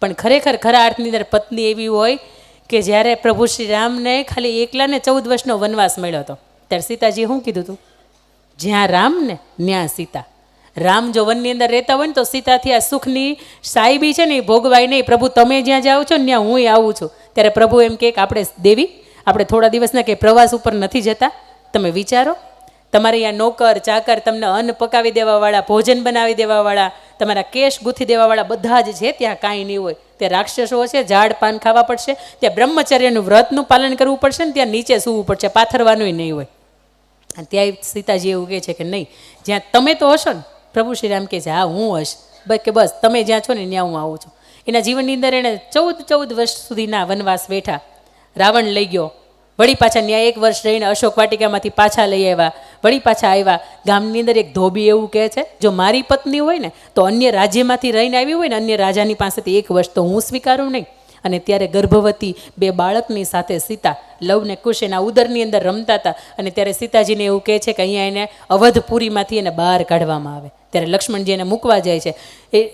પણ ખરેખર ખરા અર્થની અંદર પત્ની એવી હોય કે જ્યારે પ્રભુ શ્રી રામને ખાલી એકલાને ચૌદ વર્ષનો વનવાસ મળ્યો હતો, ત્યારે સીતાજીએ શું કીધું હતું જ્યાં રામ ને ત્યાં સીતા. રામ જો વનની અંદર રહેતા હોય ને તો સીતાથી આ સુખની સાહેબી છે ને એ ભોગવાય નહીં. પ્રભુ, તમે જ્યાં જાઓ છો ત્યાં હું આવું છું. ત્યારે પ્રભુ એમ કે, આપણે દેવી, આપણે થોડા દિવસના કે પ્રવાસ ઉપર નથી જતા. તમે વિચારો, તમારે અહીંયા નોકર, ચાકર તમને અન્ન પકાવી દેવાવાળા, ભોજન બનાવી દેવાવાળા તમારા કેશ ગૂંથી દેવાવાળા બધા જ છે, ત્યાં કાંઈ નહીં હોય. ત્યાં રાક્ષસો છે, ઝાડ પાન ખાવા પડશે, ત્યાં બ્રહ્મચર્યનું વ્રતનું પાલન કરવું પડશે ને ત્યાં નીચે સૂવું પડશે પાથરવાનું નહીં હોય. અને ત્યાં સીતાજી એવું કહે છે કે નહીં, જ્યાં તમે તો હશો ને, પ્રભુ શ્રીરામ કહે છે, હા, હું હશ. બસ કે બસ, તમે જ્યાં છો ને, ત્યાં હું આવું છું. એના જીવનની અંદર એણે ચૌદ ચૌદ વર્ષ સુધીના વનવાસ બેઠા રાવણ લઈ ગયો વળી પાછા ત્યાં એક વર્ષ રહીને અશોક વાટિકામાંથી પાછા લઈ આવ્યા. વળી પાછા આવ્યા. ગામની અંદર એક ધોબી એવું કહે છે, જો મારી પત્ની હોય ને, તો અન્ય રાજ્યમાંથી રહીને આવી હોય ને, અન્ય રાજાની પાસેથી એક વર્ષ તો હું સ્વીકારું નહીં. અને ત્યારે ગર્ભવતી બે બાળકની સાથે સીતા લવને કુશ એના ઉદરની અંદર રમતા હતા. અને ત્યારે સીતાજીને એવું કહે છે કે અહીંયા એને અવધપુરીમાંથી એને બહાર કાઢવામાં આવે. ત્યારે લક્ષ્મણજી એને મૂકવા જાય છે. એ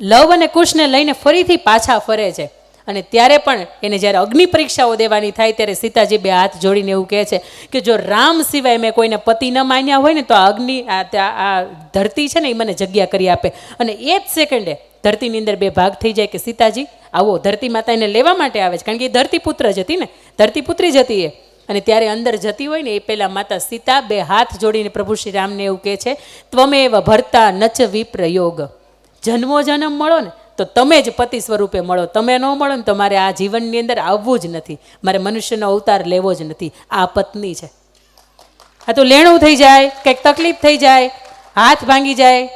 લવ અને કુશને લઈને ફરીથી પાછા ફરે છે. અને ત્યારે પણ એને જ્યારે અગ્નિ પરીક્ષાઓ દેવાની થાય ત્યારે સીતાજી બે હાથ જોડીને એવું કહે છે કે જો રામ સિવાય મેં કોઈને પતિ ન માન્યા હોય ને તો આ અગ્નિ, આ ધરતી છે ને એ મને જગ્યા કરી આપે. અને એ જ સેકન્ડે ધરતીની અંદર બે ભાગ થઈ જાય કે સીતાજી આવો ધરતી માતા એને લેવા માટે આવે છે. કારણ કે એ ધરતીપુત્ર જ હતી ને. ધરતીપુત્રી જ હતી એ. અને ત્યારે અંદર જતી હોય ને એ પહેલાં માતા સીતા બે હાથ જોડીને પ્રભુ શ્રી રામને એવું કહે છે, ત્વમેવ ભરતા નચ વિપ્રયોગ. જન્મો જન્મ મળો ને તો તમે જ પતિ સ્વરૂપે મળો. તમે ન મળો ને તો મારે આ જીવનની અંદર આવવું જ નથી. મારે મનુષ્યનો અવતાર લેવો જ નથી. આ પત્ની છે. આ તો લેણું થઈ જાય, કંઈક તકલીફ થઈ જાય, હાથ ભાંગી જાય,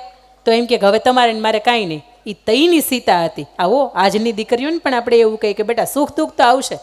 તો એમ કે હવે તમારે મારે કાંઈ નહીં. એ તઈની સીતા હતી. આવો, આજની દીકરીઓને પણ આપણે એવું કહીએ કે બેટા, સુખ દુઃખ તો આવશે.